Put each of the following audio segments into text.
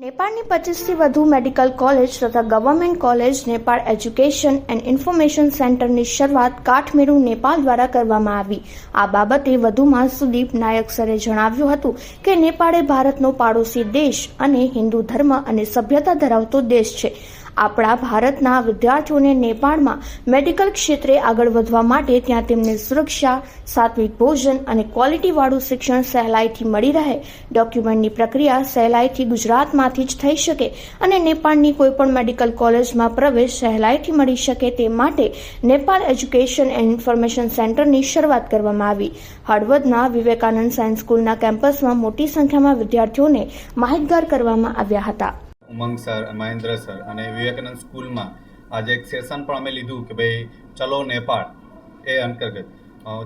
નેપાળની પચીસથી વધુ medical college તથા government college Nepal education and information સેન્ટરની શરૂઆત કાઠમેરુ નેપાળ દ્વારા કરવામાં આવી. આ બાબતે વધુમાં સુદીપ નાયક સરે જણાવ્યું હતું કે નેપાળે ભારતનો પાડોશી દેશ અને હિન્દુ ધર્મ અને સભ્યતા ધરાવતો દેશ છે. આપણા ભારતના વિદ્યાર્થીઓને નેપાળમાં મેડિકલ ક્ષેત્રે આગળ વધવા માટે ત્યાં તેમને સુરક્ષા, સાત્વિક ભોજન અને ક્વોલિટીવાળું શિક્ષણ સહેલાઈથી મળી રહે. ડોક્યુમેન્ટની પ્રક્રિયા સહેલાઈથી ગુજરાતમાંથી જ થઈ શકે અને નેપાળની કોઈપણ મેડિકલ કોલેજમાં પ્રવેશ સહેલાઈથી મળી શકે તે માટે નેપાળ એજ્યુકેશન એન્ડ ઇન્ફોર્મેશન સેન્ટરની શરૂઆત કરવામાં આવી. હળવદના વિવેકાનંદ સાયન્સ સ્કૂલના કેમ્પસમાં મોટી સંખ્યામાં વિદ્યાર્થીઓને માહિતગાર કરવામાં આવ્યા હતા. ઉમંગ સર મહેન્દ્ર સર અને વિવેકાનંદ સ્કૂલમાં આજે એક સેશન પણ અમે લીધું કે ભાઈ, ચલો નેપાળ એ અંતર્ગત.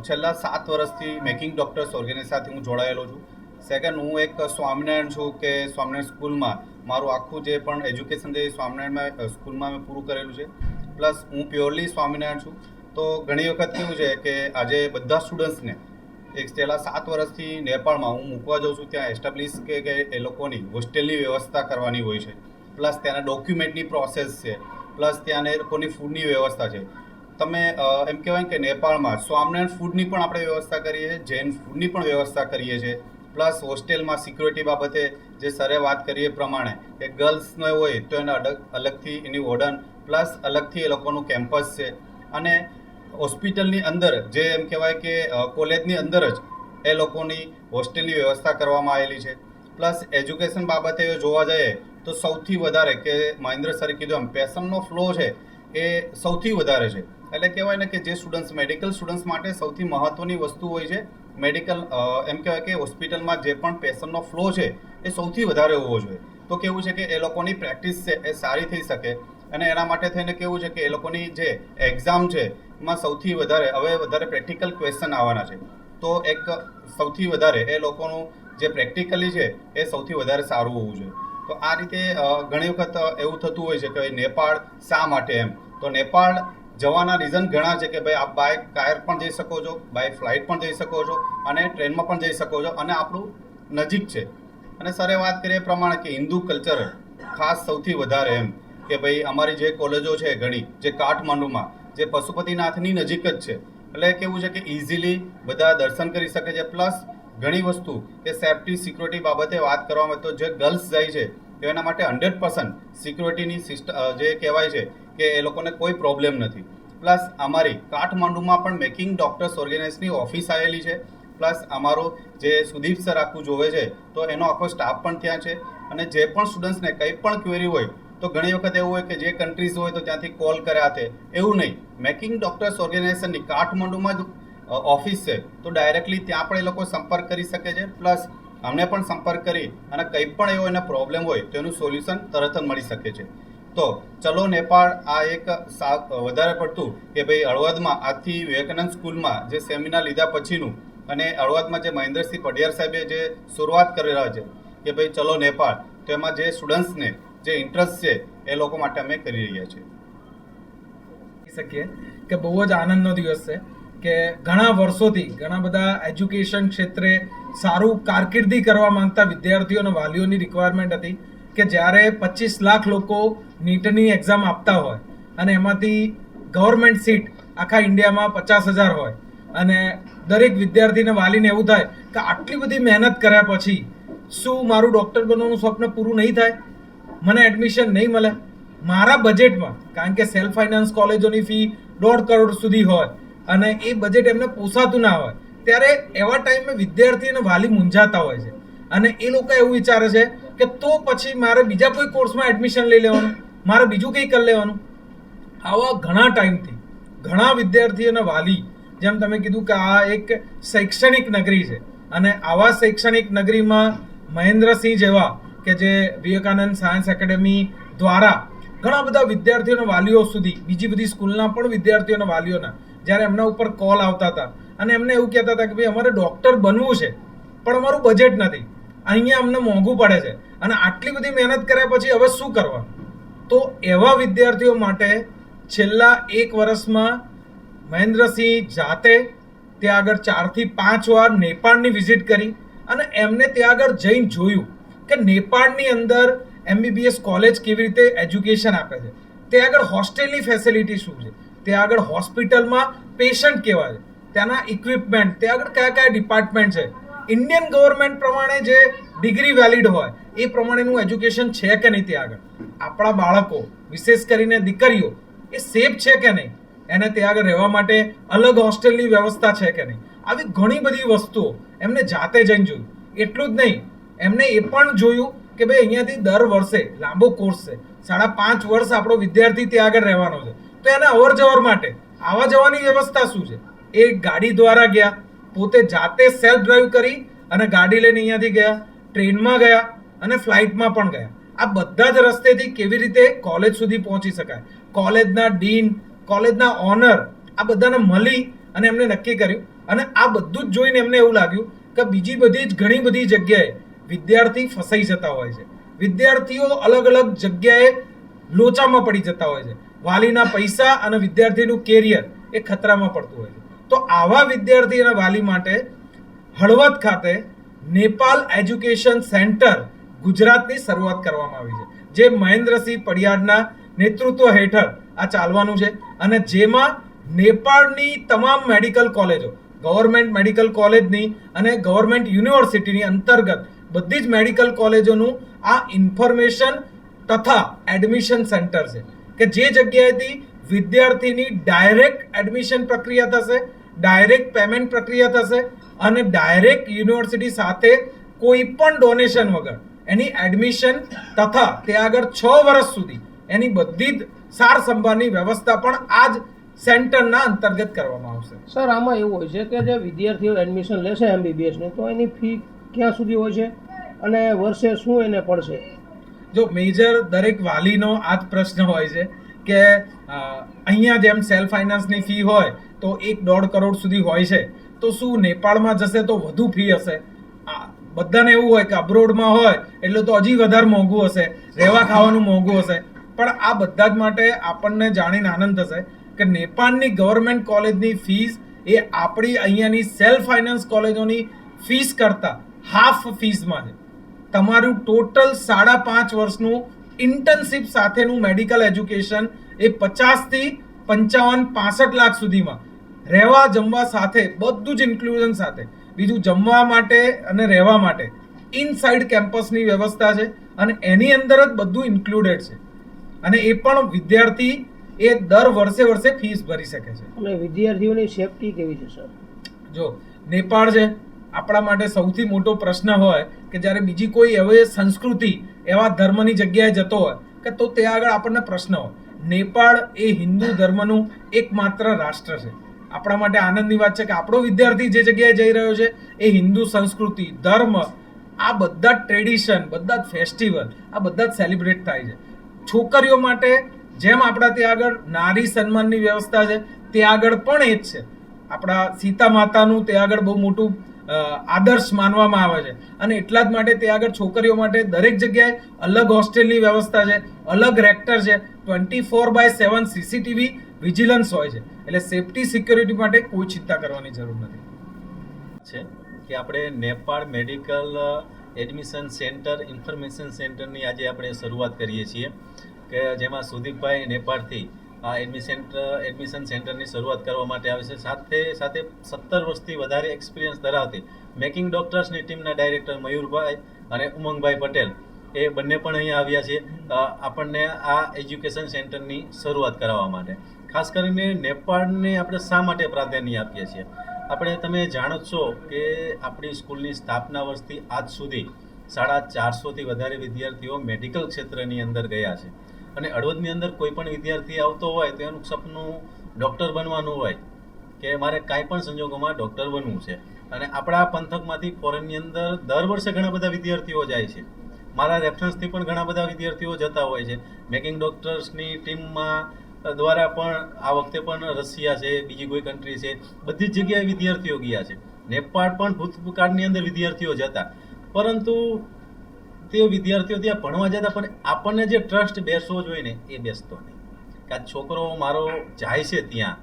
છેલ્લા સાત વર્ષથી મેકિંગ ડોક્ટર્સ ઓર્ગેનાઇઝ સાથે હું જોડાયેલો છું. સેકન્ડ, હું એક સ્વામિનારાયણ છું કે સ્વામિનારાયણ સ્કૂલમાં મારું આખું જે પણ એજ્યુકેશન જે સ્વામિનારાયણમાં સ્કૂલમાં મેં પૂરું કરેલું છે. પ્લસ હું પ્યોરલી સ્વામિનારાયણ છું. તો ઘણી વખત કેવું છે કે આજે બધા સ્ટુડન્ટ્સને એક છેલ્લા સાત વર્ષથી નેપાળમાં હું મૂકવા જાઉં છું, ત્યાં એસ્ટાબ્લિશ કે એ લોકોની હોસ્ટેલની વ્યવસ્થા કરવાની હોય છે. પ્લસ ત્યાંના ડોક્યુમેન્ટની પ્રોસેસ છે. પ્લસ ત્યાંને એ લોકોની ફૂડની વ્યવસ્થા છે. તમે એમ કહેવાય કે નેપાળમાં સ્વામિનારાયણ ફૂડની પણ આપણે વ્યવસ્થા કરીએ છીએ, જૈન ફૂડની પણ વ્યવસ્થા કરીએ છીએ. પ્લસ હોસ્ટેલમાં સિક્યુરિટી બાબતે જે સરે વાત કરીએ પ્રમાણે કે ગર્લ્સનો હોય તો એને અલગ અલગથી એની વોર્ડન પ્લસ અલગથી એ લોકોનું કેમ્પસ છે. અને હોસ્પિટલની અંદર જે એમ કહેવાય કે કોલેજની અંદર જ એ લોકોની હોસ્ટેલની વ્યવસ્થા કરવામાં આવેલી છે. પ્લસ એજ્યુકેશન બાબતે જોવા જઈએ તો સૌથી વધારે કે મહેન્દ્ર સરે કીધું એમ પેશનનો ફ્લો છે એ સૌથી વધારે છે. એટલે કહેવાય ને કે જે સ્ટુડન્ટ્સ, મેડિકલ સ્ટુડન્ટ્સ માટે સૌથી મહત્ત્વની વસ્તુ હોય છે મેડિકલ એમ કહેવાય કે હોસ્પિટલમાં જે પણ પેશન્ટનો ફ્લો છે એ સૌથી વધારે હોવો જોઈએ. તો કેવું છે કે એ લોકોની પ્રેક્ટિસ છે એ સારી થઈ શકે અને એના માટે થઈને કેવું છે કે એ લોકોની જે એક્ઝામ છે એમાં સૌથી વધારે, હવે વધારે પ્રેક્ટિકલ ક્વેશ્ચન આવવાના છે. તો એક સૌથી વધારે એ લોકોનું જે પ્રેક્ટિકલી છે, એ સૌથી વધારે સારું હોવું જોઈએ. તો આ રીતે ઘણી વખત એવું થતું હોય છે કે ભાઈ નેપાળ શા માટે એમ? તો નેપાળ જવાના રીઝન ઘણા છે કે ભાઈ આપ બાય કાર પણ જઈ શકો છો બાય ફ્લાઇટ પણ જઈ શકો છો અને ટ્રેનમાં પણ જઈ શકો છો અને આપણું નજીક છે. અને સરે વાત કરીએ પ્રમાણે કે હિન્દુ કલ્ચર ખાસ સૌથી વધારે એમ કે ભાઈ અમારી જે કોલેજો છે ઘણી, જે કાઠમાંડુમાં જે પશુપતિનાથની નજીક જ છે. એટલે કેવું છે કે ઇઝીલી બધા દર્શન કરી શકે છે. પ્લસ ઘણી વસ્તુ કે સેફટી સિક્યુરિટી બાબતે વાત કરવામાં તો જે ગર્લ્સ જાય છે, તો એના માટે હંડ્રેડ પર્સન્ટ સિક્યુરિટીની સિસ્ટમ જે કહેવાય છે કે એ લોકોને કોઈ પ્રોબ્લેમ નથી. પ્લસ અમારી કાઠમાંડુમાં પણ મેકિંગ ડોક્ટર્સ ઓર્ગેનાઇઝની ઓફિસ આવેલી છે. પ્લસ અમારો જે સુદીપ સર આખું જોવે છે, તો એનો આખો સ્ટાફ પણ ત્યાં છે. અને જે પણ સ્ટુડન્ટ્સને કંઈ પણ ક્વેરી હોય, તો ઘણી વખત એવું હોય કે જે કન્ટ્રીઝ હોય તો ત્યાંથી કોલ કર્યા તે, એવું નહીં. મેકિંગ ડોક્ટર્સ ઓર્ગેનાઇઝેશનની કાઠમંડુમાં જ ઓફિસ છે. તો ડાયરેક્ટલી ત્યાં પણ એ લોકો સંપર્ક કરી શકે છે. પ્લસ અમને પણ સંપર્ક કરી અને કંઈ પણ એવો એને પ્રોબ્લેમ હોય, તો એનું સોલ્યુશન તરત જ મળી શકે છે. તો ચલો નેપાળ આ એક વધારે પડતું કે ભાઈ હળવદમાં આજથી વિવેકાનંદ સ્કૂલમાં જે સેમિનાર લીધા પછીનું અને હળવદમાં જે મહેન્દ્રસિંહ પડિયાર સાહેબે જે શરૂઆત કરી રહ્યા છે કે ભાઈ ચલો નેપાળ, તો એમાં જે સ્ટુડન્ટ્સને જે ઇન્ટરેસ્ટ છે એ લોકો માટે અમે કરી રહ્યા છીએ. શકીએ કે બહુ જ આનંદનો દિવસ છે કે ઘણા વર્ષોથી ઘણા બધા એજ્યુકેશન ક્ષેત્રે સારું કારકિર્દી કરવા માંગતા વિદ્યાર્થીઓ અને વાલીઓની રિક્વાયરમેન્ટ હતી કે જ્યારે પચીસ લાખ લોકો નીટની એક્ઝામ આપતા હોય અને એમાંથી ગવર્મેન્ટ સીટ આખા ઇન્ડિયામાં પચાસ હજાર હોય અને દરેક વિદ્યાર્થીને વાલીને એવું થાય કે આટલી બધી મહેનત કર્યા પછી શું મારું ડૉક્ટર બનવાનું સ્વપ્ન પૂરું નહીં થાય? મને એડમિશન નહીં મળે? મારા બજેટમાં કારણ કે સેલ્ફ ફાઇનાન્સ કોલેજોની ફી દોઢ કરોડ સુધી હોય અને એ બજેટ એમને પોસાતું ના હોય, ત્યારે એવા ટાઈમે વિદ્યાર્થી અને વાલી મૂંઝાતા હોય છે. અને એ લોકો એવું વિચારે છે કે તો પછી મારે બીજા કોઈ કોર્સમાં એડમિશન લઈ લેવાનું, મારે બીજું કંઈ કરી લેવાનું. આવા ઘણા ટાઈમથી ઘણા વિદ્યાર્થી અને વાલી, જેમ તમે કીધું કે આ એક શૈક્ષણિક નગરી છે. અને આવા શૈક્ષણિક નગરીમાં મહેન્દ્રસિંહ જેવા કે જે વિવેકાનંદ સાયન્સ એકેડેમી દ્વારા ઘણા બધા વિદ્યાર્થીઓના વાલીઓ સુધી, બીજી બધી સ્કૂલના પણ વિદ્યાર્થીઓના વાલીઓના, જ્યારે એમના ઉપર કોલ આવતા હતા. અને એમને એવું કહેતા હતા કે ભાઈ, અમારે ડૉક્ટર બનવું છે, પણ અમારું બજેટ નથી. અહીંયા અમને મોંઘું પડે છે. અને આટલી બધી મહેનત કર્યા પછી હવે શું કરવા તો એવા વિદ્યાર્થીઓ માટે છેલ્લા એક વર્ષમાં મહેન્દ્રસિંહ જાતે ત્યાં આગળ ચારથી પાંચ વાર નેપાળની વિઝિટ કરી અને એમને ત્યાં આગળ જઈને જોયું કે નેપાળની અંદર એમબીબીએસ કોલેજ કેવી રીતે એજ્યુકેશન આપે છે? તે આગળ હોસ્ટેલની ફેસિલિટી શું છે? તે આગળ હોસ્પિટલમાં પેશન્ટ કેવા છે? ત્યાંના ઇક્વિપમેન્ટ તે આગળ કયા કયા ડિપાર્ટમેન્ટ છે? ઇન્ડિયન ગવર્મેન્ટ પ્રમાણે જે ડિગ્રી વેલિડ હોય, એ પ્રમાણેનું એજ્યુકેશન છે કે નહીં ત્યાં આગળ? આપણા બાળકો, વિશેષ કરીને દીકરીઓ, એ સેફ છે કે નહીં? એને ત્યાં આગળ રહેવા માટે અલગ હોસ્ટેલની વ્યવસ્થા છે કે નહીં? આવી ઘણી બધી વસ્તુઓ એમને જાતે જઈને જોયું એટલું જ નહીં, એમને એ પણ જોયું કે ભાઈ અહીંયાથી દર વર્ષે, લાંબો કોર્સ છે, સાડા પાંચ વર્ષ આપણો વિદ્યાર્થી ત્યાં આગળ રહેવાનો છે. તો એને અવર જવર માટે આવવા જવાની વ્યવસ્થા શું છે? એ ગાડી દ્વારા ગયા, પોતે જાતે સેલ્ફ ડ્રાઈવ કરી અને ગાડી લઈને અહીંયાથી ગયા, ટ્રેનમાં ગયા અને ફ્લાઇટમાં પણ ગયા. આ બધા જ રસ્તેથી કેવી રીતે કોલેજ સુધી પહોંચી શકાય? કોલેજના ડીન કોલેજના ઓનર આ બધાને મળી અને એમને નક્કી કર્યું. અને આ બધું જ જોઈને એમને એવું લાગ્યું કે બીજી બધી જ ઘણી બધી જગ્યાએ વિદ્યાર્થી ફસાઈ જતા હોય છે. વિદ્યાર્થીઓ અલગ અલગ જગ્યાએ લોચામાં પડી જતા હોય છે. વાલીના પૈસા અને વિદ્યાર્થીનું કેરિયર એ ખતરામાં પડતું હોય છે. તો આવા વિદ્યાર્થી અને વાલી માટે હળવદ ખાતે નેપાલ એજ્યુકેશન સેન્ટર ગુજરાતની શરૂઆત કરવામાં આવી છે. જે મહેન્દ્રસિંહ પડિયાડના નેતૃત્વ હેઠળ આ ચાલવાનું છે અને જેમાં નેપાળની તમામ મેડિકલ કોલેજો, ગવર્મેન્ટ મેડિકલ કોલેજની અને ગવર્મેન્ટ યુનિવર્સિટીની અંતર્ગત બધી જ મેડિકલ કોલેજોનું આ ઇન્ફોર્મેશન તથા એડમિશન સેન્ટર છે. કે જે જગ્યાએથી વિદ્યાર્થીની ડાયરેક્ટ એડમિશન પ્રક્રિયા થશે, ડાયરેક્ટ પેમેન્ટ પ્રક્રિયા થશે અને ડાયરેક્ટ યુનિવર્સિટી સાથે કોઈ પણ ડોનેશન વગર એની એડમિશન તથા તે આગળ છ વર્ષ સુધી એની બધી જ સાર સંભાળની વ્યવસ્થા પણ આ જ સેન્ટરના અંતર્ગત કરવામાં આવશે. સર, આમાં એવું હોય છે કે જે વિદ્યાર્થીઓ એડમિશન લેશે એમબીબીએસને, તો એની ફી ક્યાં સુધી હોય છે? અને વર્ષે શું એને પડશે? જો મેજર દરેક વાલીનો આ જ પ્રશ્ન હોય છે કે અહીંયા જેમ સેલ્ફ ફાઇનાન્સની ફી હોય, તો એક દોઢ કરોડ સુધી હોય છે. તો શું નેપાળમાં જશે તો વધુ ફી હશે? બધાને એવું હોય કે અબ્રોડમાં હોય, એટલે તો હજી વધારે મોંઘું હશે, રહેવા ખાવાનું મોંઘું હશે. પણ આ બધા જ માટે આપણને જાણીને આનંદ થશે કે નેપાળની ગવર્મેન્ટ કોલેજની ફીસ એ આપણી અહીંયાની સેલ્ફ ફાઇનાન્સ કોલેજોની ફીસ કરતાં હાફ ફીસમાં છે. તમારું ટોટલ સાડા પાંચ વર્ષનું ઇન્ટર્નશીપ સાથેનું મેડિકલ એજ્યુકેશન એ પચાસથી પંચાવન પાસઠ લાખ સુધીમાં. રહેવા જમવા સાથે બધું જ ઇન્ક્લુઝન સાથે. બીજું જમવા માટે અને રહેવા માટે. ઇનસાઇડ કેમ્પસની વ્યવસ્થા છે અને એની અંદર જ બધું ઇન્ક્લુડેડ છે. અને એ પણ વિદ્યાર્થી એ દર વર્ષે વર્ષે ફીસ ભરી શકે છે. અને વિદ્યાર્થીઓની સેફટી કેવી છે સર જો નેપાળ છે. આપણા માટે સૌથી મોટો પ્રશ્ન હોય કે જ્યારે બીજી કોઈ એવી સંસ્કૃતિ, એવા ધર્મની જગ્યાએ જતો હોય, કે તો તે આગળ આપણને પ્રશ્ન હોય. નેપાળ એ હિન્દુ ધર્મનું એકમાત્ર રાષ્ટ્ર છે. આપણા માટે આનંદની વાત છે કે આપણો વિદ્યાર્થી જે જગ્યાએ જઈ રહ્યો છે, એ હિન્દુ સંસ્કૃતિ, ધર્મ, આ બધા જ ટ્રેડિશન બધા જ ફેસ્ટિવલ આ બધા જ સેલિબ્રેટ થાય છે. છોકરીઓ માટે જેમ આપણા ત્યાં આગળ નારી સન્માનની વ્યવસ્થા છે, તે આગળ પણ એ જ છે. આપણા સીતા માતાનું તે આગળ બહુ મોટું આદર્શ માનવામાં આવે છે. અને એટલા જ માટે તે આગળ છોકરીઓ માટે દરેક જગ્યાએ અલગ હોસ્ટેલની વ્યવસ્થા છે, અલગ રેક્ટર છે, twenty four by seven CCTV vigilance હોય છે. એટલે સેફટી, સિક્યોરિટી માટે કોઈ ચિંતા કરવાની જરૂર નથી. છે કે આપણે Nepal medical admission centre, information સેન્ટરની આજે આપણે શરૂઆત કરીએ છીએ. કે જેમાં સુદીપભાઈ નેપાળથી આ એડમિશન એડમિશન સેન્ટરની શરૂઆત કરવા માટે આવે છે. સાથે સાથે સત્તર વર્ષથી વધારે એક્સપિરિયન્સ ધરાવતી મેકિંગ ડોક્ટર્સની ટીમના ડાયરેક્ટર મયુરભાઈ અને ઉમંગભાઈ પટેલ એ બંને પણ અહીંયા આવ્યા છે. આપણને આ એજ્યુકેશન સેન્ટરની શરૂઆત કરાવવા માટે. ખાસ કરીને નેપાળને આપણે શા માટે પ્રાધાન્ય આપીએ છીએ? આપણે, તમે જાણો છો કે આપણી સ્કૂલની સ્થાપના વર્ષથી આજ સુધી સાડા ચારસોથી વધારે વિદ્યાર્થીઓ મેડિકલ ક્ષેત્રની અંદર ગયા છે. અને હળવદની અંદર કોઈ પણ વિદ્યાર્થી આવતો હોય તો એનું સપનું ડૉક્ટર બનવાનું હોય કે મારે કાંઈ પણ સંજોગોમાં ડૉક્ટર બનવું છે. અને આપણા પંથકમાંથી ફોરેનની અંદર દર વર્ષે ઘણા બધા વિદ્યાર્થીઓ જાય છે. મારા રેફરન્સથી પણ ઘણા બધા વિદ્યાર્થીઓ જતા હોય છે. મેકિંગ ડોક્ટર્સની ટીમમાં દ્વારા પણ આ વખતે પણ રશિયા છે, બીજી કોઈ કન્ટ્રી છે, બધી જ જગ્યાએ વિદ્યાર્થીઓ ગયા છે. નેપાળ પણ ભૂતકાળની અંદર વિદ્યાર્થીઓ જતા. પરંતુ તે વિદ્યાર્થીઓ ત્યાં ભણવા જતા પણ આપણને જે ટ્રસ્ટ બેસવો જોઈએ ને, એ બેસતો નહીં. કે આ છોકરો મારો જાય છે ત્યાં,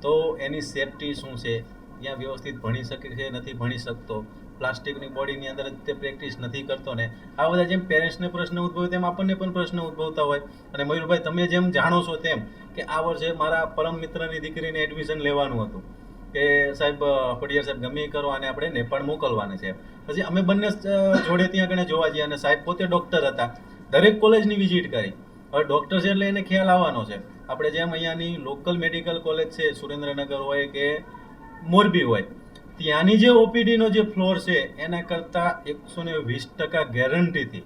તો એની સેફટી શું છે? ત્યાં વ્યવસ્થિત ભણી શકે છે, નથી ભણી શકતો. પ્લાસ્ટિકની બોડીની અંદર તે પ્રેક્ટિસ નથી કરતો ને. આ બધા જેમ પેરેન્ટ્સને પ્રશ્ન ઉદ્ભવે તેમ આપણને પણ પ્રશ્ન ઉદ્ભવતા હોય. અને મયુરભાઈ, તમે જેમ જાણો છો તેમ કે આ વર્ષે મારા પરમ મિત્રની દીકરીને એડમિશન લેવાનું હતું. કે સાહેબ પડિયાર સાહેબ ગમે કરવા કરો અને આપણે નેપાળ મોકલવાના છે. પછી અમે બંને જોડે ત્યાં આગળ જોવા જઈએ અને સાહેબ પોતે ડૉક્ટર હતા. દરેક કોલેજની વિઝિટ કરી. હવે ડૉક્ટર છે એટલે એને ખ્યાલ આવવાનો છે. આપણે જેમ અહીંયાની લોકલ મેડિકલ કોલેજ છે, સુરેન્દ્રનગર હોય કે મોરબી હોય, ત્યાંની જે ઓપીડીનો જે ફ્લોર છે, એના કરતાં એકસો ને વીસ ટકા ગેરંટીથી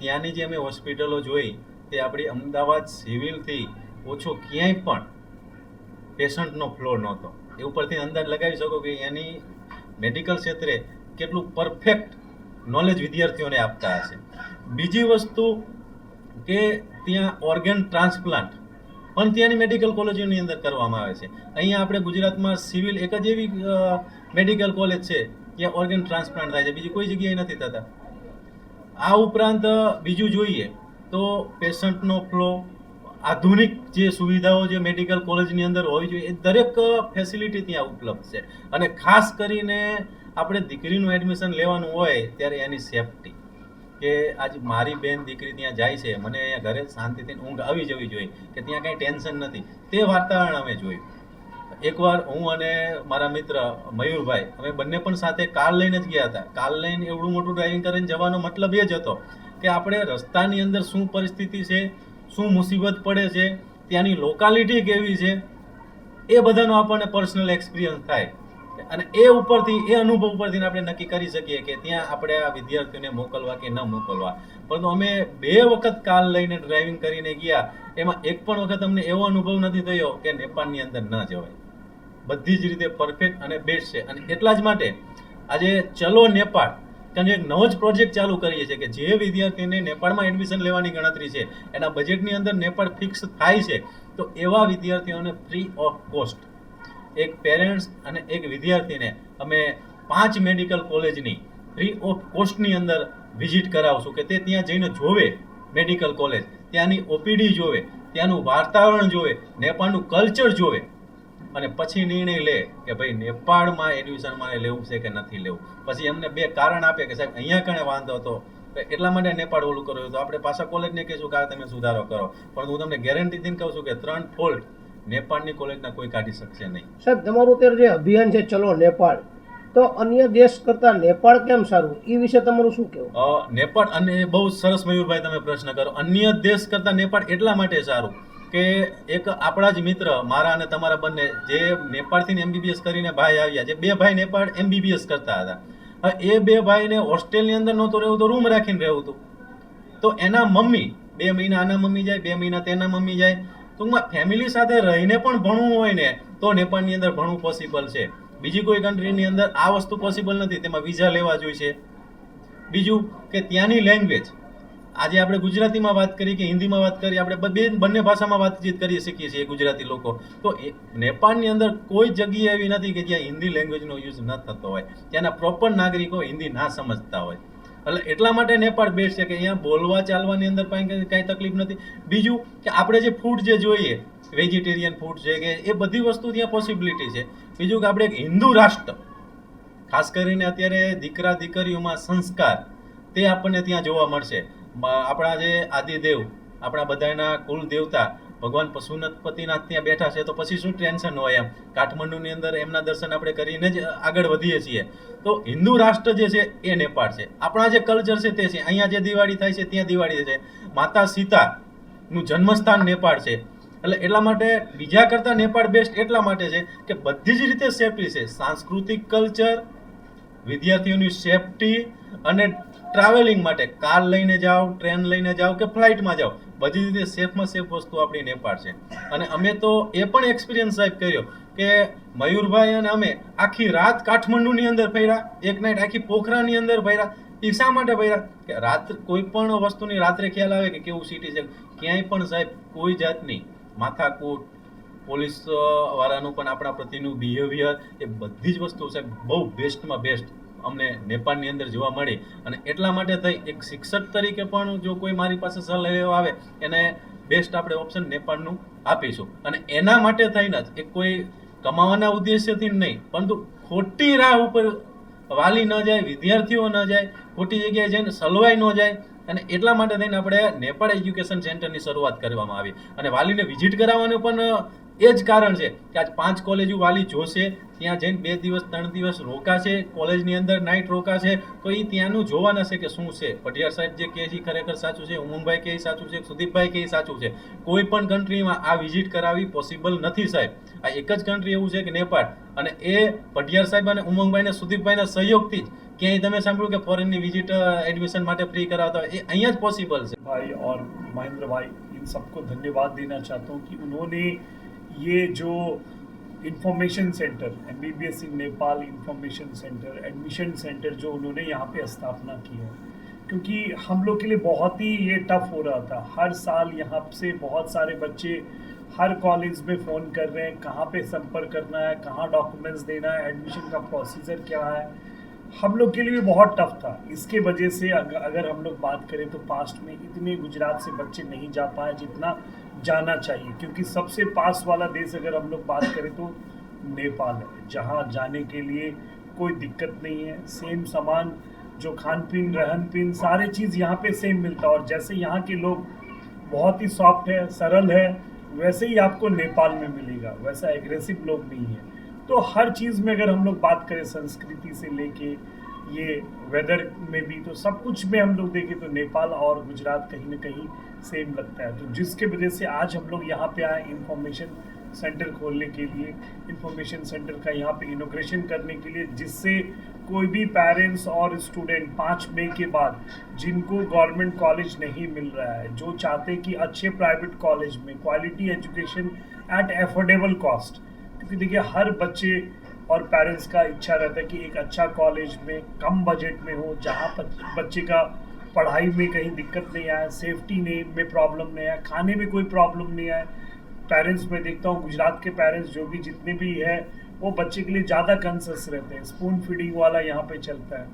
ત્યાંની જે અમે હોસ્પિટલો જોઈ, તે આપણી અમદાવાદ સિવિલથી ઓછો ક્યાંય પણ પેશન્ટનો ફ્લોર નહોતો. એ ઉપરથી અંદાજ લગાવી શકો કે એની મેડિકલ ક્ષેત્રે કેટલું પરફેક્ટ નોલેજ વિદ્યાર્થીઓને આપતા હશે. બીજી વસ્તુ કે ત્યાં ઓર્ગેન ટ્રાન્સપ્લાન્ટ પણ ત્યાંની મેડિકલ કોલેજોની અંદર કરવામાં આવે છે. અહીંયા આપણે ગુજરાતમાં સિવિલ એક જ એવી મેડિકલ કોલેજ છે, ત્યાં ઓર્ગેન ટ્રાન્સપ્લાન્ટ થાય છે. બીજી કોઈ જગ્યાએ નથી થતા. આ ઉપરાંત બીજું જોઈએ તો પેશન્ટનો ફ્લો આધુનિક જે સુવિધાઓ જે મેડિકલ કોલેજની અંદર હોવી જોઈએ એ દરેક ફેસિલિટી ત્યાં ઉપલબ્ધ છે. અને ખાસ કરીને આપણે દીકરીનું એડમિશન લેવાનું હોય ત્યારે એની સેફટી કે આજ મારી બેન દીકરી ત્યાં જાય છે, મને અહીંયા ઘરે શાંતિથી ઊંઘ આવી જવી જોઈએ, કે ત્યાં કાંઈ ટેન્શન નથી. તે વાતાવરણ અમે જોયું. એકવાર હું અને મારા મિત્ર મયુરભાઈ, અમે બંને પણ સાથે કાર લઈને જ ગયા હતા. કાર લઈને એવડું મોટું ડ્રાઇવિંગ કરીને જવાનો મતલબ એ જ હતો કે આપણે રસ્તાની અંદર શું પરિસ્થિતિ છે, શું મુસીબત પડે છે, ત્યાંની લોકાલિટી કેવી છે, એ બધાનો આપણને પર્સનલ એક્સપિરિયન્સ થાય. અને એ ઉપરથી, એ અનુભવ ઉપરથી આપણે નક્કી કરી શકીએ કે ત્યાં આપણે આ વિદ્યાર્થીઓને મોકલવા કે ન મોકલવા. પરંતુ અમે બે વખત કાર લઈને ડ્રાઇવિંગ કરીને ગયા, એમાં એક પણ વખત અમને એવો અનુભવ નથી થયો કે નેપાળની અંદર ન જવાય. બધી જ રીતે પરફેક્ટ અને બેસ્ટ છે. અને એટલા જ માટે આજે ચલો નેપાળ, કારણ એક નવો જ પ્રોજેક્ટ ચાલુ કરીએ છીએ કે જે વિદ્યાર્થીને નેપાળમાં એડમિશન લેવાની ગણતરી છે, એના બજેટની અંદર નેપાળ ફિક્સ થાય છે, તો એવા વિદ્યાર્થીઓને ફ્રી ઓફ કોસ્ટ એક પેરેન્ટ્સ અને એક વિદ્યાર્થીને અમે પાંચ મેડિકલ કોલેજની ફ્રી ઓફ કોસ્ટની અંદર વિઝિટ કરાવશું કે તે ત્યાં જઈને જોવે મેડિકલ કોલેજ ત્યાંની ઓપીડી જોવે, ત્યાંનું વાતાવરણ જોવે, નેપાળનું કલ્ચર જોવે. અને પછી નિર્ણય લે કે ભાઈ નેપાળમાં એડમિશન મારે લેવું છે કે નથી લેવું. પછી એમને બે કારણ આપે કે સાહેબ, અહીંયા કણે વાંધો હતો. એટલા માટે નેપાળ ઓલું કર્યું તો આપણે પાછા કોલેજને કહીશું કે તમે સુધારો કરો. પણ હું તમને ગેરંટી દઈને કહું છું કે ત્રણ ફોલ્ટ નેપાળની કોલેજના કોઈ કાઢી શકશે નહીં. સાહેબ તમારું અત્યારે જે અભિયાન છે ચલો નેપાળ. તો અન્ય દેશ કરતાં નેપાળ કેમ સારું? એ વિશે તમારું શું કહેવું? નેપાળ અને બહુ સરસ મયુરભાઈ તમે પ્રશ્ન કરો અન્ય દેશ કરતાં નેપાળ એટલા માટે સારું કે એક આપણા જ મિત્ર મારા અને તમારા બંને જે નેપાળથી એમબીબીએસ કરીને ભાઈ આવ્યા જે બે ભાઈ નેપાળ એમબીબીએસ કરતા હતા. એ બે ભાઈને હોસ્ટેલની અંદર નહોતું રહેવું તો રૂમ રાખીને રહેવું હતું. તો એના મમ્મી બે મહિના આના મમ્મી જાય બે મહિના તેના મમ્મી જાય ટૂંકમાં ફેમિલી સાથે રહીને પણ ભણવું હોય ને, તો નેપાળની અંદર ભણવું પોસિબલ છે. બીજી કોઈ કન્ટ્રીની અંદર આ વસ્તુ પોસિબલ નથી, તેમાં વિઝા લેવા જોઈએ બીજું કે ત્યાંની લેંગ્વેજ આજે આપણે ગુજરાતીમાં વાત કરી કે હિન્દીમાં વાત કરી આપણે બે બંને ભાષામાં વાતચીત કરી શકીએ છીએ ગુજરાતી લોકો. તો નેપાળની અંદર કોઈ જગ્યા એવી નથી કે જ્યાં હિન્દી લેંગ્વેજનો યુઝ ન થતો હોય. ત્યાંના પ્રોપર નાગરિકો હિન્દી ના સમજતા હોય. એટલે એટલા માટે નેપાળ બેસ્ટ છે કે અહીંયા બોલવા ચાલવાની અંદર કાંઈ કાંઈ તકલીફ નથી. બીજું કે આપણે જે ફૂડ જે જોઈએ વેજીટેરિયન ફૂડ છે કે એ બધી વસ્તુ ત્યાં પોસિબિલિટી છે. બીજું કે આપણે એક હિન્દુ રાષ્ટ્ર, ખાસ કરીને અત્યારે દીકરા દીકરીઓમાં સંસ્કાર, તે આપણને ત્યાં જોવા મળશે. આપણા જે આદિદેવ, આપણા બધાના કુલ દેવતા ભગવાન પશુપતિનાથ ત્યાં બેઠા છે, તો પછી શું ટેન્શન હોય એમ? કાઠમંડુની અંદર એમના દર્શન આપણે કરીને જ આગળ વધીએ છીએ. તો હિન્દુ રાષ્ટ્ર જે છે, એ નેપાળ છે. આપણા જે કલ્ચર છે તે છે. અહીંયા જે દિવાળી થાય છે, ત્યાં દિવાળી છે. માતા સીતાનું જન્મસ્થાન નેપાળ છે. એટલે એટલા માટે બીજા કરતાં નેપાળ બેસ્ટ એટલા માટે છે કે બધી જ રીતે સેફટી છે. સાંસ્કૃતિક કલ્ચર વિદ્યાર્થીઓની સેફટી અને ટ્રાવેલિંગ માટે કાર લઈને જાઓ ટ્રેન લઈને જાઓ કે ફ્લાઇટમાં જાઓ બધી રીતે સેફમાં સેફ વસ્તુ આપણી નેપાળ છે. અને અમે તો એ પણ એક્સપિરિયન્સ સાહેબ કર્યો કે મયુરભાઈ અને અમે આખી રાત કાઠમંડુની અંદર ફર્યા, એક નાઇટ આખી પોખરાની અંદર ફર્યા. એ શા માટે ફર્યા? કે રાત કોઈ પણ વસ્તુની રાત્રે ખ્યાલ આવે કે કેવું સિટી છે. ક્યાંય પણ સાહેબ કોઈ જાતની માથાકૂટ, પોલીસ વાળાનું પણ આપણા પ્રત્યેનું બિહેવિયર એ બધી જ વસ્તુ સાહેબ બહુ બેસ્ટમાં બેસ્ટ અમને નેપાળની અંદર જોવા મળી. અને એટલા માટે થઈ, એક શિક્ષક તરીકે પણ જો કોઈ મારી પાસે સલાહ લેવા આવે, એને બેસ્ટ આપણે ઓપ્શન નેપાળનું આપીશું. અને એના માટે થઈને જ એક કોઈ કમાવાના ઉદ્દેશ્યથી નહીં, પરંતુ ખોટી રાહ ઉપર વાલી ન જાય, વિદ્યાર્થીઓ ન જાય, ખોટી જગ્યાએ જઈને સલવાઈ ન જાય, અને એટલા માટે થઈને આપણે નેપાળ એજ્યુકેશન સેન્ટરની શરૂઆત કરવામાં આવી. અને વાલીને વિઝિટ કરાવવાનું પણ એ જ કારણ છે કે આજ પાંચ કોલેજો વાલી જોશે ત્યાં જઈને બે દિવસ ત્રણ દિવસ રોકાશે કોલેજની અંદર નાઇટ રોકાશે તો એ ત્યાંનું જોવાના છે કે શું છે પટિયાર સાહેબ જે કહે છે એ ખરેખર સાચું છે ઉમંગભાઈ કહે એ સાચું છે સુદીપભાઈ કહે એ સાચું છે કોઈ પણ કન્ટ્રીમાં આ વિઝિટ કરાવવી પોસિબલ નથી સાહેબ આ એક જ કન્ટ્રી એવું છે કે નેપાળ અને એ પટિયાર સાહેબ અને ઉમંગભાઈ અને સુદીપભાઈના સહયોગથી જ ક્યાંય તમે સાંભળ્યું કે ફોરેનની વિઝિટ એડમિશન માટે ફ્રી કરાવતા હોય એ અહીંયા જ પોસિબલ છે भाई और महेंद्र भाई इन सबको धन्यवाद देना चाहता हूँ कि उन्होंने ये जो information centre M B B S in Nepal information centre admission centre जो उन्होंने यहाँ पे स्थापना की है। क्योंकि हम लोग के लिए बहुत ही ये टफ हो रहा था। हर साल यहाँ से बहुत सारे बच्चे हर कॉलेज में फ़ोन कर रहे हैं कहाँ पे संपर्क करना है कहाँ डॉक्यूमेंट्स देना है एडमिशन का प्रोसीजर क्या है। हम लोग के लिए भी बहुत टफ था। इसके वजह से अगर, हम लोग बात करें तो पास्ट में इतने गुजरात से बच्चे नहीं जा पाए जितना जाना चाहिए, क्योंकि सबसे पास वाला देश अगर हम लोग बात करें तो नेपाल है, जहाँ जाने के लिए कोई दिक्कत नहीं है। सेम सामान, जो खान पीन रहन पीन सारे चीज़ यहाँ पे सेम मिलता है। और जैसे यहाँ के लोग बहुत ही सॉफ्ट है, सरल है, वैसे ही आपको नेपाल में मिलेगा। वैसा एग्रेसिव लोग नहीं है। तो हर चीज़ में अगर हम लोग बात करें संस्कृति से लेके ये वेदर में भी तो सब कुछ में हम लोग देखें तो नेपाल और गुजरात कहीं ना कहीं सेम लगता है। तो जिसके वजह से आज हम लोग यहाँ पे आए इंफॉर्मेशन सेंटर खोलने के लिए इंफॉर्मेशन सेंटर का यहाँ पे इनोग्रेशन करने के लिए, जिससे कोई भी पेरेंट्स और स्टूडेंट पाँच मई के बाद जिनको गवर्नमेंट कॉलेज नहीं मिल रहा है, जो चाहते कि अच्छे प्राइवेट कॉलेज में quality education at affordable cost क्योंकि देखिए हर बच्चे और पेरेंट्स का इच्छा रहता है कि एक अच्छा कॉलेज में, कम बजट में हो, जहाँ बच्चे का पढ़ाई में कहीं दिक्कत नहीं आए सेफ्टी ने, में प्रॉब्लम नहीं आए खाने में कोई प्रॉब्लम नहीं आए पेरेंट्स में देखता हूँ, गुजरात के पेरेंट्स जो भी जितने भी है, वो बच्चे के लिए ज़्यादा कंसस रहते हैं। स्पून फीडिंग वाला यहाँ पे चलता है।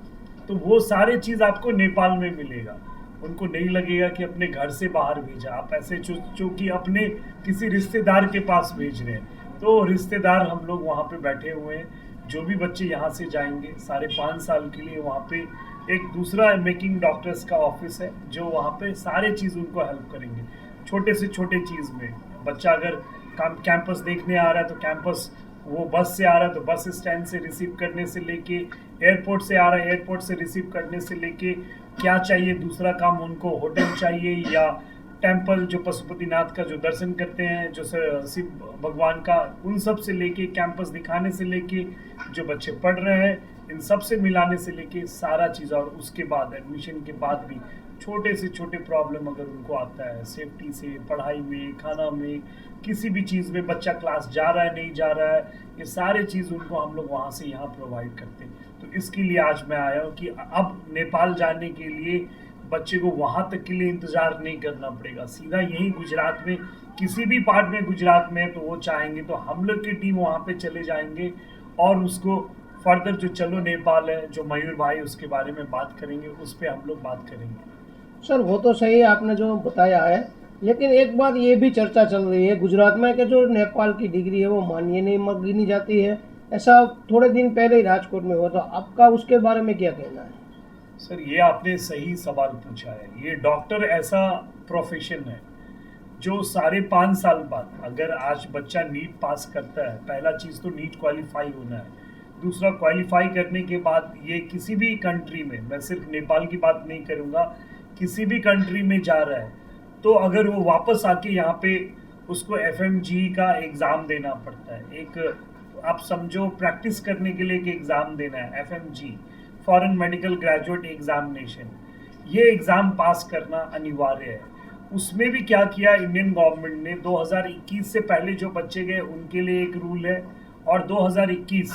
तो वो सारे चीज़ आपको नेपाल में मिलेगा। उनको नहीं लगेगा कि अपने घर से बाहर भेजा। आप ऐसे जो जो कि अपने किसी रिश्तेदार के पास भेज रहे हैं। तो रिश्तेदार हम लोग वहाँ पे बैठे हुए हैं। जो भी बच्चे यहाँ से जाएँगे, साढ़े पाँच साल के लिए वहाँ पे एक दूसरा मेकिंग डॉक्टर्स का ऑफ़िस है, जो वहाँ पे सारे चीज़ उनको हेल्प करेंगे। छोटे से छोटे चीज़ में। बच्चा अगर काम कैंपस देखने आ रहा है तो कैंपस वो बस से आ रहा है तो बस स्टैंड से रिसीव करने से लेके एयरपोर्ट से आ रहा है एयरपोर्ट से रिसीव करने से लेके, क्या चाहिए, दूसरा काम उनको होटल चाहिए या टेंपल जो पशुपतिनाथ का जो दर्शन करते हैं, जो शिव भगवान का, उन सबसे लेके कैंपस दिखाने से लेके, जो बच्चे पढ़ रहे हैं, इन सबसे मिलाने से लेके सारा चीज़ और उसके बाद एडमिशन के बाद भी छोटे से छोटे प्रॉब्लम अगर उनको आता है सेफ्टी से, पढ़ाई में, खाना में, किसी भी चीज़ में बच्चा क्लास जा रहा है, नहीं जा रहा है, ये सारे चीज़ उनको हम लोग वहाँ से यहाँ प्रोवाइड करते हैं। तो इसके लिए आज मैं आया हूँ कि अब नेपाल जाने के लिए बच्चे को वहाँ तक के लिए इंतज़ार नहीं करना पड़ेगा। सीधा यही गुजरात में, किसी भी पार्ट में गुजरात में तो वो चाहेंगे तो हम लोग की टीम वहाँ पे चले जाएँगे और उसको फर्दर जो चलो नेपाल है, जो मयूर भाई उसके बारे में बात करेंगे, उस पर हम लोग बात करेंगे। सर, वो तो सही आपने जो बताया है, लेकिन एक बात ये भी चर्चा चल रही है गुजरात में कि जो नेपाल की डिग्री है वो मान्य नहीं गिनी जाती है। ऐसा थोड़े दिन पहले ही राजकोट में हुआ तो आपका उसके बारे में क्या कहना है? सर, ये आपने सही सवाल पूछा है। ये डॉक्टर ऐसा प्रोफेशन है जो साढ़े पाँच साल बाद, अगर आज बच्चा नीट पास करता है, पहला चीज़ तो नीट क्वालिफाई होना है। दूसरा क्वालिफाई करने के बाद ये किसी भी कंट्री में, मैं सिर्फ़ नेपाल की बात नहीं करूँगा, किसी भी कंट्री में जा रहा है तो अगर वो वापस आके यहाँ पे उसको एफएमजी का एग्ज़ाम देना पड़ता है, एक आप समझो प्रैक्टिस करने के लिए एक एग्ज़ाम देना है FMG foreign medical graduate examination ये एग्ज़ाम पास करना अनिवार्य है। उसमें भी क्या किया इंडियन गवर्नमेंट ने? 2021 से पहले जो बच्चे गए, उनके लिए एक रूल है और 2021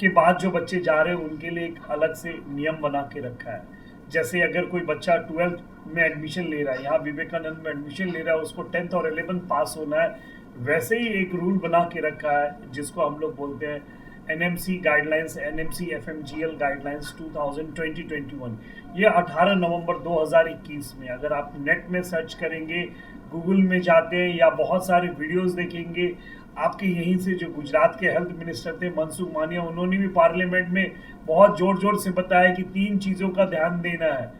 के बाद जो बच्चे जा रहे हैं, उनके लिए एक अलग से नियम बना के रखा है। जैसे अगर कोई बच्चा ट्वेल्थ में एडमिशन ले रहा है, यहाँ विवेकानंद में एडमिशन ले रहा है, उसको टेंथ और एलेवेंथ पास होना है, वैसे ही एक रूल बना के रखा है, जिसको हम लोग बोलते हैं NMC guidelines NMC FMGL guidelines 2020-21 ये 18 नवंबर 2021 में, अगर आप नेट में सर्च करेंगे गूगल में जाते हैं या बहुत सारे वीडियोस देखेंगे, आपके यहीं से जो गुजरात के हेल्थ मिनिस्टर थे मनसुख मानिया उन्होंने भी पार्लियामेंट में बहुत ज़ोर ज़ोर से बताया कि तीन चीज़ों का ध्यान देना है।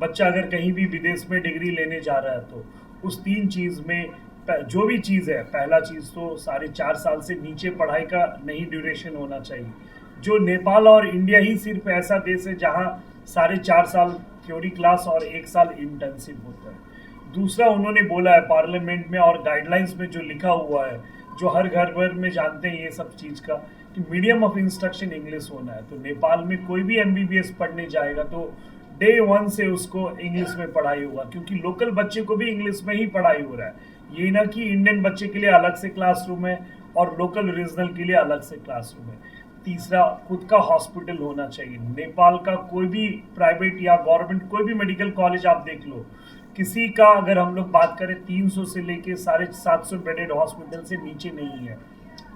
बच्चा अगर कहीं भी विदेश में डिग्री लेने जा रहा है तो उस तीन चीज़ में जो भी चीज़ है, पहला चीज़ तो साढ़े चार साल से नीचे पढ़ाई का नहीं ड्यूरेशन होना चाहिए। जो नेपाल और इंडिया ही सिर्फ़ ऐसा देश है जहाँ साढ़े चार साल थ्योरी क्लास और एक साल इंटर्नशिप होता है। दूसरा उन्होंने बोला है पार्लियामेंट में और गाइडलाइंस में जो लिखा हुआ है, जो हर घर भर में जानते हैं ये सब चीज़ का, कि मीडियम ऑफ़ इंस्ट्रक्शन इंग्लिश होना है। तो नेपाल में कोई भी एमबीबीएस पढ़ने जाएगा तो डे वन से उसको इंग्लिश में पढ़ाई होगा, क्योंकि लोकल बच्चे को भी इंग्लिश में ही पढ़ाई हो रहा है। ये ना कि इंडियन बच्चे के लिए अलग से क्लासरूम है और लोकल रीजनल के लिए अलग से क्लासरूम है। तीसरा, खुद का हॉस्पिटल होना चाहिए। नेपाल का कोई भी प्राइवेट या गवर्नमेंट कोई भी मेडिकल कॉलेज आप देख लो, किसी का अगर हम लोग बात करें 300 से लेके साढ़े सात सौ बेडेड हॉस्पिटल से नीचे नहीं है।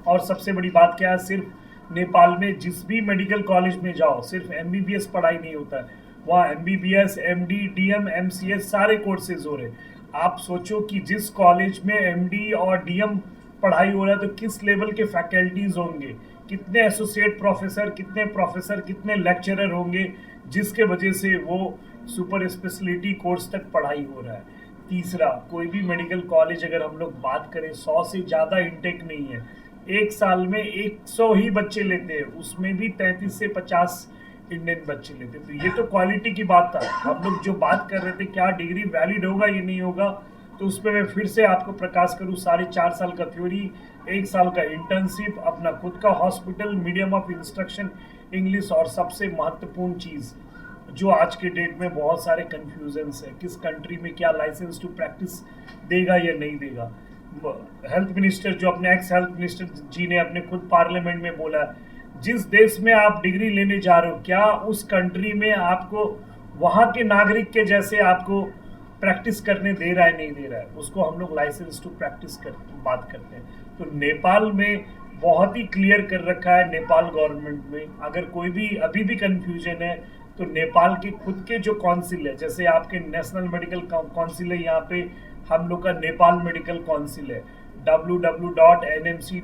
और सबसे बड़ी बात क्या है, सिर्फ़ नेपाल में जिस भी मेडिकल कॉलेज में जाओ, सिर्फ़ एमबीबीएस पढ़ाई नहीं होता। है वहाँ M B B S M D D M M C S सारे कोर्सेज हो रहे आप सोचो कि जिस कॉलेज में एम डी और डी एम पढ़ाई हो रहा है तो किस लेवल के फैकल्टीज होंगे? कितने एसोसिएट प्रोफेसर कितने प्रोफेसर कितने लेक्चरर होंगे, जिसके वजह से वो सुपर स्पेशलिटी कोर्स तक पढ़ाई हो रहा है? तीसरा, कोई भी मेडिकल कॉलेज अगर हम लोग बात करें, सौ से ज़्यादा इंटेक नहीं है। एक साल में एक सौ ही बच्चे लेते हैं, उसमें भी तैंतीस से पचास इंडियन बच्चे लेते तो ये तो क्वालिटी की बात था। हम लोग जो बात कर रहे थे क्या डिग्री वैलिड होगा ये नहीं होगा तो उस पर मैं फिर से आपको प्रकाश करूँ साढ़े चार साल का थ्योरी एक साल का इंटर्नशिप अपना खुद का hospital medium of instruction English और सबसे महत्वपूर्ण चीज़ जो आज के डेट में बहुत सारे कन्फ्यूजन्स है किस कंट्री में क्या लाइसेंस टू प्रैक्टिस देगा या नहीं देगा। हेल्थ मिनिस्टर जो अपने एक्स हेल्थ मिनिस्टर जी ने अपने खुद पार्लियामेंट में बोला है, जिस देश में आप डिग्री लेने जा रहे हो, क्या उस कंट्री में आपको वहाँ के नागरिक के जैसे आपको प्रैक्टिस करने दे रहा है, नहीं दे रहा है? उसको हम लोग लाइसेंस टू प्रैक्टिस कर, बात करते हैं। तो नेपाल में बहुत ही क्लियर कर रखा है नेपाल गवर्नमेंट में। अगर कोई भी, अभी भी कंफ्यूजन है तो नेपाल के खुद के जो काउंसिल है, जैसे आपके नेशनल मेडिकल काउंसिल है, यहाँ पे हम लोग का नेपाल मेडिकल काउंसिल है। W W dot N M C